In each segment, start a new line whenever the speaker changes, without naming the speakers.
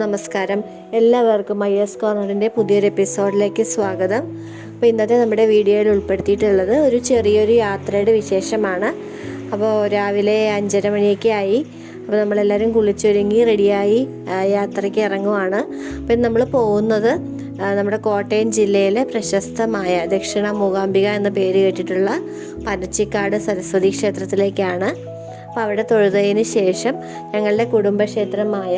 നമസ്കാരം. എല്ലാവർക്കും I S കോർണറിന്റെ പുതിയൊരു എപ്പിസോഡിലേക്ക് സ്വാഗതം. അപ്പോൾ ഇന്നത്തെ നമ്മുടെ വീഡിയോയിൽ ഉൾപ്പെടുത്തിയിട്ടുള്ളത് ഒരു ചെറിയൊരു യാത്രയുടെ വിശേഷമാണ്. അപ്പോൾ രാവിലെ അഞ്ചര മണിയൊക്കെ ആയി. അപ്പോൾ നമ്മളെല്ലാവരും കുളിച്ചൊരുങ്ങി റെഡിയായി യാത്രയ്ക്ക് ഇറങ്ങുവാണ്. അപ്പം നമ്മൾ പോകുന്നത് നമ്മുടെ കോട്ടയം ജില്ലയിലെ പ്രശസ്തമായ ദക്ഷിണ മൂകാംബിക എന്ന പേര് കേട്ടിട്ടുള്ള പനച്ചിക്കാട് സരസ്വതി ക്ഷേത്രത്തിലേക്കാണ്. അപ്പോൾ അവിടെ തൊഴുതതിന് ശേഷം ഞങ്ങളുടെ കുടുംബക്ഷേത്രമായ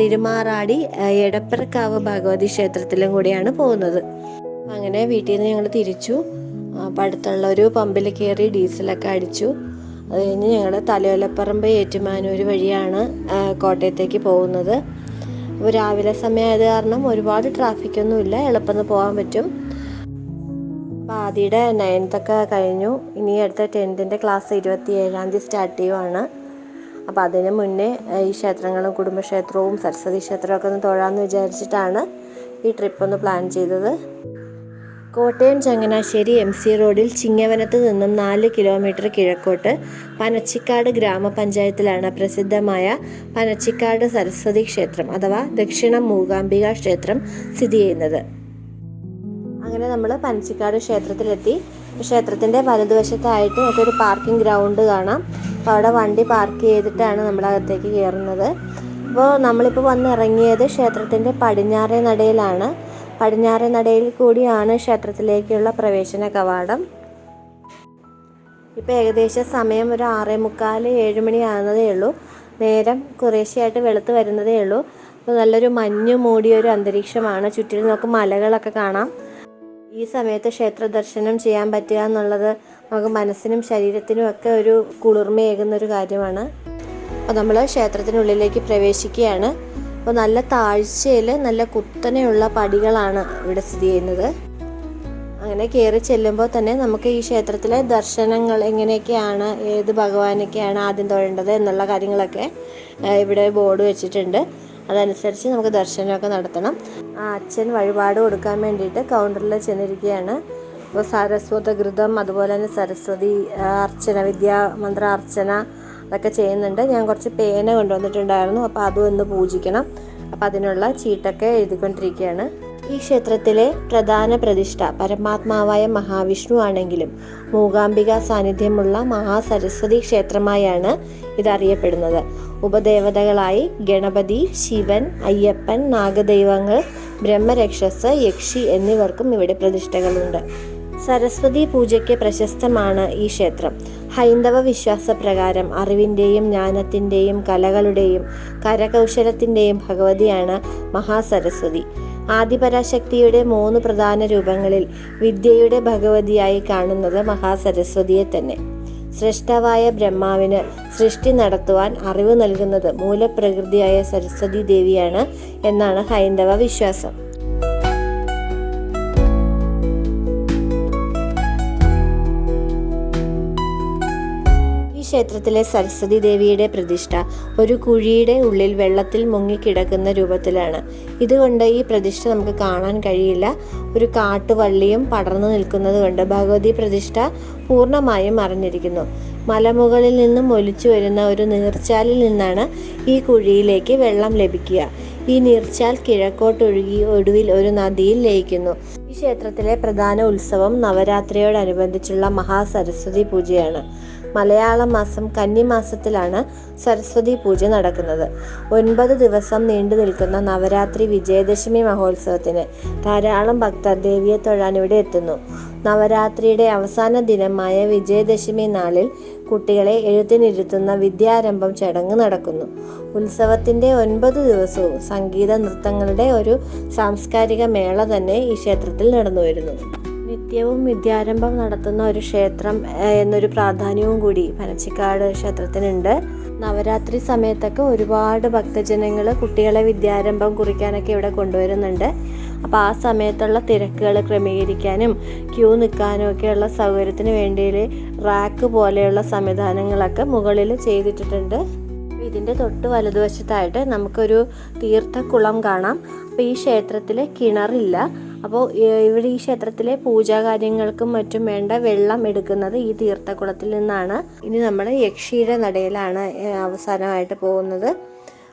തിരുമാറാടി എടപ്പറക്കാവ് ഭഗവതി ക്ഷേത്രത്തിലും കൂടിയാണ് പോകുന്നത്. അങ്ങനെ വീട്ടിൽ നിന്ന് ഞങ്ങൾ തിരിച്ചു. അപ്പം അടുത്തുള്ള ഒരു പമ്പിൽ കയറി ഡീസലൊക്കെ അടിച്ചു. അത് കഴിഞ്ഞ് ഞങ്ങൾ തലയോലപ്പറമ്പ് ഏറ്റുമാനൂർ വഴിയാണ് കോട്ടയത്തേക്ക് പോകുന്നത്. അപ്പോൾ രാവിലെ സമയമായത് കാരണം ഒരുപാട് ട്രാഫിക്കൊന്നുമില്ല. എളുപ്പം പോകാൻ പറ്റും. അപ്പോൾ ആദ്യയുടെ നയൻത്തൊക്കെ കഴിഞ്ഞു. ഇനി അടുത്ത ടെൻത്തിന്റെ ക്ലാസ് ഇരുപത്തി ഏഴാം തീയതി സ്റ്റാർട്ട് ചെയ്യുവാണ്. അപ്പോൾ അതിന് മുന്നേ ഈ ക്ഷേത്രങ്ങളും കുടുംബക്ഷേത്രവും സരസ്വതി ക്ഷേത്രമൊക്കെ ഒന്ന് തൊഴാമെന്ന് വിചാരിച്ചിട്ടാണ് ഈ ട്രിപ്പ് ഒന്ന് പ്ലാൻ ചെയ്തത്. കോട്ടയം ചങ്ങനാശ്ശേരി എം സി റോഡിൽ ചിങ്ങവനത്ത് നിന്നും നാല് കിലോമീറ്റർ കിഴക്കോട്ട് പനച്ചിക്കാട് ഗ്രാമപഞ്ചായത്തിലാണ് പ്രസിദ്ധമായ പനച്ചിക്കാട് സരസ്വതി ക്ഷേത്രം അഥവാ ദക്ഷിണ മൂകാംബിക ക്ഷേത്രം സ്ഥിതി ചെയ്യുന്നത്. അങ്ങനെ നമ്മൾ പനച്ചിക്കാട് ക്ഷേത്രത്തിലെത്തി. ക്ഷേത്രത്തിന്റെ വലതുവശത്തായിട്ട് നമുക്കൊരു പാർക്കിംഗ് ഗ്രൗണ്ട് കാണാം. അപ്പോൾ അവിടെ വണ്ടി പാർക്ക് ചെയ്തിട്ടാണ് നമ്മൾ അകത്തേക്ക് കയറുന്നത് അപ്പോൾ നമ്മളിപ്പോൾ വന്ന് ഇറങ്ങിയത് ക്ഷേത്രത്തിന്റെ പടിഞ്ഞാറേ നടയിലാണ്. പടിഞ്ഞാറേ നടയിൽ കൂടിയാണ് ക്ഷേത്രത്തിലേക്കുള്ള പ്രവേശന കവാടം. ഇപ്പോൾ ഏകദേശം സമയം ഒരു ആറേ മുക്കാൽ ഏഴ് മണി ആകുന്നതേ ഉള്ളൂ. നേരം കുറേശ്ശെയായിട്ട് വെളുത്ത് വരുന്നതേ ഉള്ളൂ. അപ്പോൾ നല്ലൊരു മഞ്ഞ് മൂടിയ ഒരു അന്തരീക്ഷമാണ്. ചുറ്റിലും നമുക്ക് മലകളൊക്കെ കാണാം. ഈ സമയത്ത് ക്ഷേത്ര ദർശനം ചെയ്യാൻ പറ്റുക എന്നുള്ളത് നമുക്ക് മനസ്സിനും ശരീരത്തിനും ഒക്കെ ഒരു കുളിർമയേകുന്ന ഒരു കാര്യമാണ്. അപ്പോൾ നമ്മൾ ക്ഷേത്രത്തിനുള്ളിലേക്ക് പ്രവേശിക്കുകയാണ്. അപ്പോൾ നല്ല താഴ്ചയിൽ നല്ല കുത്തനെയുള്ള പടികളാണ് ഇവിടെ സ്ഥിതി ചെയ്യുന്നത്. അങ്ങനെ കയറി ചെല്ലുമ്പോൾ തന്നെ നമുക്ക് ഈ ക്ഷേത്രത്തിലെ ദർശനങ്ങൾ എങ്ങനെയൊക്കെയാണ് ഏത് ഭഗവാനൊക്കെയാണ് ആദ്യം തൊഴേണ്ടത് എന്നുള്ള കാര്യങ്ങളൊക്കെ ഇവിടെ ബോർഡ് വെച്ചിട്ടുണ്ട്. അതനുസരിച്ച് നമുക്ക് ദർശനമൊക്കെ നടത്തണം. ആ അച്ഛൻ വഴിപാട് കൊടുക്കാൻ വേണ്ടിയിട്ട് കൗണ്ടറിൽ ചെന്നിരിക്കുകയാണ്. അപ്പോൾ സരസ്വതഘൃതം അതുപോലെ തന്നെ സരസ്വതി അർച്ചന വിദ്യാ മന്ത്ര അർച്ചന അതൊക്കെ ചെയ്യുന്നുണ്ട്. ഞാൻ കുറച്ച് പേന കൊണ്ടുവന്നിട്ടുണ്ടായിരുന്നു. അപ്പോൾ അതും ഒന്ന് പൂജിക്കണം. അപ്പോൾ അതിനുള്ള ചീട്ടൊക്കെ എഴുതിക്കൊണ്ടിരിക്കുകയാണ്. ഈ ക്ഷേത്രത്തിലെ പ്രധാന പ്രതിഷ്ഠ പരമാത്മാവായ മഹാവിഷ്ണു ആണെങ്കിലും മൂകാംബിക സാന്നിധ്യമുള്ള മഹാസരസ്വതി ക്ഷേത്രമായാണ് ഇതറിയപ്പെടുന്നത്. ഉപദേവതകളായി ഗണപതി ശിവൻ അയ്യപ്പൻ നാഗദൈവങ്ങൾ ബ്രഹ്മരക്ഷസ് യക്ഷി എന്നിവർക്കും ഇവിടെ പ്രതിഷ്ഠകളുണ്ട്. സരസ്വതി പൂജയ്ക്ക് പ്രശസ്തമാണ് ഈ ക്ഷേത്രം. ഹൈന്ദവ വിശ്വാസപ്രകാരം അറിവിന്റെയും ജ്ഞാനത്തിന്റെയും കലകളുടെയും കരകൗശലത്തിന്റെയും ഭഗവതിയാണ് മഹാസരസ്വതി. ആദിപരാശക്തിയുടെ മൂന്ന് പ്രധാന രൂപങ്ങളിൽ വിദ്യയുടെ ഭഗവതിയായി കാണുന്നത് മഹാസരസ്വതിയെ തന്നെ. സൃഷ്ടാവായ ബ്രഹ്മാവിന് സൃഷ്ടി നടത്തുവാൻ അറിവ് നൽകുന്നത് മൂലപ്രകൃതിയായ സരസ്വതി ദേവിയാണ് എന്നാണ് ഹൈന്ദവ വിശ്വാസം. ക്ഷേത്രത്തിലെ സരസ്വതി ദേവിയുടെ പ്രതിഷ്ഠ ഒരു കുഴിയുടെ ഉള്ളിൽ വെള്ളത്തിൽ മുങ്ങിക്കിടക്കുന്ന രൂപത്തിലാണ്. ഇതുകൊണ്ട് ഈ പ്രതിഷ്ഠ നമുക്ക് കാണാൻ കഴിയില്ല. ഒരു കാട്ടുവള്ളിയും പടർന്നു നിൽക്കുന്നത് കൊണ്ട് ഭഗവതി പ്രതിഷ്ഠ പൂർണമായും മറഞ്ഞിരിക്കുന്നു മലമുകളിൽ നിന്നും ഒലിച്ചു വരുന്ന ഒരു നീർച്ചാലിൽ നിന്നാണ് ഈ കുഴിയിലേക്ക് വെള്ളം ലഭിക്കുക. ഈ നീർച്ചാൽ കിഴക്കോട്ടൊഴുകി ഒടുവിൽ ഒരു നദിയിൽ ലയിക്കുന്നു. ഈ ക്ഷേത്രത്തിലെ പ്രധാന ഉത്സവം നവരാത്രിയോടനുബന്ധിച്ചുള്ള മഹാസരസ്വതി പൂജയാണ്. മലയാള മാസം കന്നിമാസത്തിലാണ് സരസ്വതി പൂജ നടക്കുന്നത്. ഒൻപത് ദിവസം നീണ്ടു നിൽക്കുന്ന നവരാത്രി വിജയദശമി മഹോത്സവത്തിന് ധാരാളം ഭക്തർ ദേവിയെ തൊഴാൻ ഇവിടെ എത്തുന്നു. നവരാത്രിയുടെ അവസാന ദിനമായ വിജയദശമി നാളിൽ കുട്ടികളെ എഴുത്തിനിരുത്തുന്ന വിദ്യാരംഭം ചടങ്ങ് നടക്കുന്നു. ഉത്സവത്തിന്റെ ഒൻപത് ദിവസവും സംഗീത നൃത്തങ്ങളുടെ ഒരു സാംസ്കാരിക മേള തന്നെ ഈ ക്ഷേത്രത്തിൽ നടന്നു വരുന്നു നിത്യവും വിദ്യാരംഭം നടത്തുന്ന ഒരു ക്ഷേത്രം എന്നൊരു പ്രാധാന്യവും കൂടി പനച്ചിക്കാട് ക്ഷേത്രത്തിനുണ്ട്. നവരാത്രി സമയത്തൊക്കെ ഒരുപാട് ഭക്തജനങ്ങൾ കുട്ടികളെ വിദ്യാരംഭം കുറിക്കാനൊക്കെ ഇവിടെ കൊണ്ടുവരുന്നുണ്ട്. അപ്പോൾ ആ സമയത്തുള്ള തിരക്കുകൾ ക്രമീകരിക്കാനും ക്യൂ നിൽക്കാനും ഒക്കെയുള്ള സൗകര്യത്തിന് വേണ്ടിയിൽ റാക്ക് പോലെയുള്ള സംവിധാനങ്ങളൊക്കെ മുകളിൽ ചെയ്തിട്ടിട്ടുണ്ട്. ഇതിന്റെ തൊട്ട് വലതുവശത്തായിട്ട് നമുക്കൊരു തീർത്ഥക്കുളം കാണാം. അപ്പോൾ ഈ ക്ഷേത്രത്തിൽ കിണറില്ല. അപ്പോൾ ഇവിടെ ഈ ക്ഷേത്രത്തിലെ പൂജാ കാര്യങ്ങൾക്കും മറ്റും വേണ്ട വെള്ളം എടുക്കുന്നത് ഈ തീർത്ഥകുളത്തിൽ നിന്നാണ്. ഇനി നമ്മൾ യക്ഷിയുടെ നടയിലാണ് അവസാനമായിട്ട് പോകുന്നത്.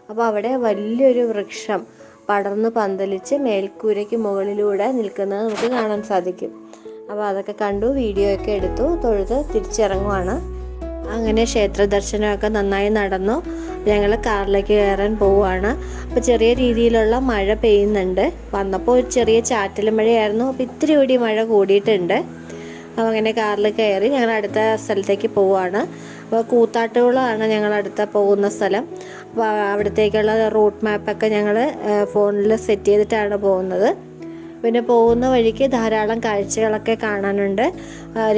അപ്പോൾ അവിടെ വലിയൊരു വൃക്ഷം പടർന്ന് പന്തലിച്ച് മേൽക്കൂരയ്ക്ക് മുകളിലൂടെ നിൽക്കുന്നത് നമുക്ക് കാണാൻ സാധിക്കും. അപ്പോൾ അതൊക്കെ കണ്ടു വീഡിയോ ഒക്കെ എടുത്തു തൊഴുത് തിരിച്ചിറങ്ങുവാണ്. അങ്ങനെ ക്ഷേത്ര ദർശനമൊക്കെ നന്നായി നടന്നു. ഞങ്ങൾ കാറിലേക്ക് കയറാൻ പോവുകയാണ്. അപ്പോൾ ചെറിയ രീതിയിലുള്ള മഴ പെയ്യുന്നുണ്ട്. വന്നപ്പോൾ ഒരു ചെറിയ ചാറ്റൽ മഴയായിരുന്നു. അപ്പോൾ ഇത്തിരി കൂടി മഴ കൂടിയിട്ടുണ്ട്. അപ്പോൾ അങ്ങനെ കാറിൽ കയറി ഞങ്ങൾ അടുത്ത സ്ഥലത്തേക്ക് പോവുകയാണ്. അപ്പോൾ കൂത്താട്ടുകുളമാണ് ഞങ്ങൾ അടുത്ത പോകുന്ന സ്ഥലം. അപ്പോൾ അവിടത്തേക്കുള്ള റൂട്ട് മാപ്പൊക്കെ ഞങ്ങൾ ഫോണിൽ സെറ്റ് ചെയ്തിട്ടാണ് പോകുന്നത്. പിന്നെ പോകുന്ന വഴിക്ക് ധാരാളം കാഴ്ചകളൊക്കെ കാണാനുണ്ട്.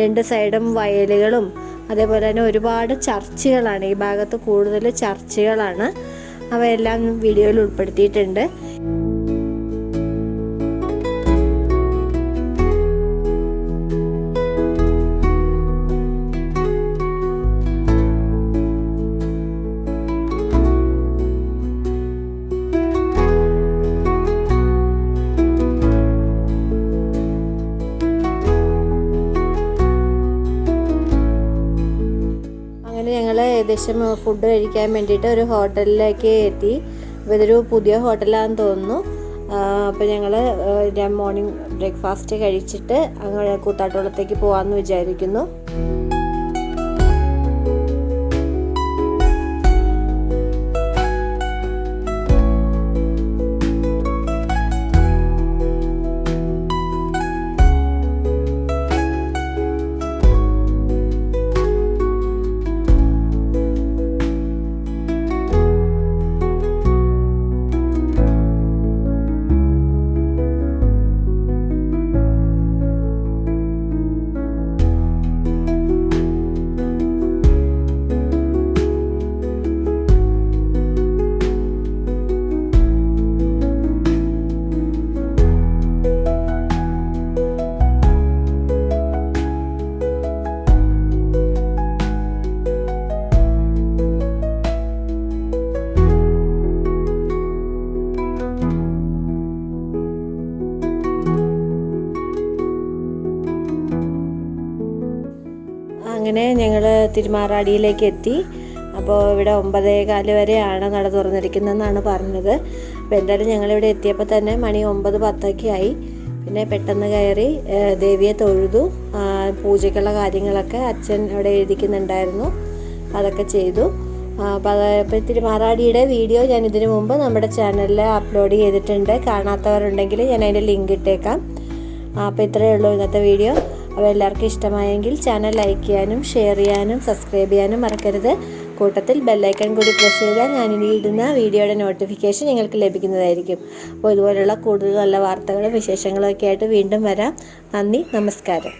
രണ്ട് സൈഡും വയലുകളും അതേപോലെ തന്നെ ഒരുപാട് ചർച്ചകളാണ്. ഈ ഭാഗത്ത് കൂടുതൽ ചർച്ചകളാണ്. അവയെല്ലാം വീഡിയോയിൽ ഉൾപ്പെടുത്തിയിട്ടുണ്ട്. ഏകദേശം ഫുഡ് കഴിക്കാൻ വേണ്ടിയിട്ട് ഒരു ഹോട്ടലിലേക്ക് എത്തി. അപ്പോൾ ഇതൊരു പുതിയ ഹോട്ടലാണെന്ന് തോന്നുന്നു. അപ്പോൾ ഞങ്ങൾ മോർണിംഗ് ബ്രേക്ക്ഫാസ്റ്റ് കഴിച്ചിട്ട് അങ്ങനെ കൂത്താട്ടുകുളത്തേക്ക് പോകാമെന്ന് വിചാരിക്കുന്നു. അങ്ങനെ ഞങ്ങൾ തിരുമാറാടിയിലേക്ക് എത്തി. അപ്പോൾ ഇവിടെ ഒമ്പതേ കാൽ വരെയാണ് നട തുറന്നിരിക്കുന്നതെന്നാണ് പറഞ്ഞത്. അപ്പോൾ എന്തായാലും ഞങ്ങളിവിടെ എത്തിയപ്പോൾ തന്നെ മണി ഒമ്പത് പത്തൊക്കെ ആയി. പിന്നെ പെട്ടെന്ന് കയറി ദേവിയെ തൊഴുതു. പൂജയ്ക്കുള്ള കാര്യങ്ങളൊക്കെ അച്ഛൻ ഇവിടെ എഴുതിക്കുന്നുണ്ടായിരുന്നു. അതൊക്കെ ചെയ്തു. അപ്പോൾ അത് തിരുമാറാടിയുടെ വീഡിയോ ഞാൻ ഇതിനു മുമ്പ് നമ്മുടെ ചാനലിൽ അപ്ലോഡ് ചെയ്തിട്ടുണ്ട്. കാണാത്തവരുണ്ടെങ്കിൽ ഞാൻ അതിന്റെ ലിങ്ക് ഇട്ടേക്കാം. അപ്പോൾ ഇത്രയേ ഉള്ളൂ ഇന്നത്തെ വീഡിയോ. അപ്പോൾ എല്ലാവർക്കും ഇഷ്ടമായെങ്കിൽ ചാനൽ ലൈക്ക് ചെയ്യാനും ഷെയർ ചെയ്യാനും സബ്സ്ക്രൈബ് ചെയ്യാനും മറക്കരുത്. കൂട്ടത്തിൽ ബെല്ലൈക്കൺ കൂടി പ്രസ് ചെയ്താൽ ഞാൻ ഇനി ഇടുന്ന വീഡിയോയുടെ നോട്ടിഫിക്കേഷൻ നിങ്ങൾക്ക് ലഭിക്കുന്നതായിരിക്കും. അപ്പോൾ ഇതുപോലുള്ള കൂടുതൽ നല്ല വാർത്തകളും വിശേഷങ്ങളും ഒക്കെ ആയിട്ട് വീണ്ടും വരാം. നന്ദി നമസ്കാരം.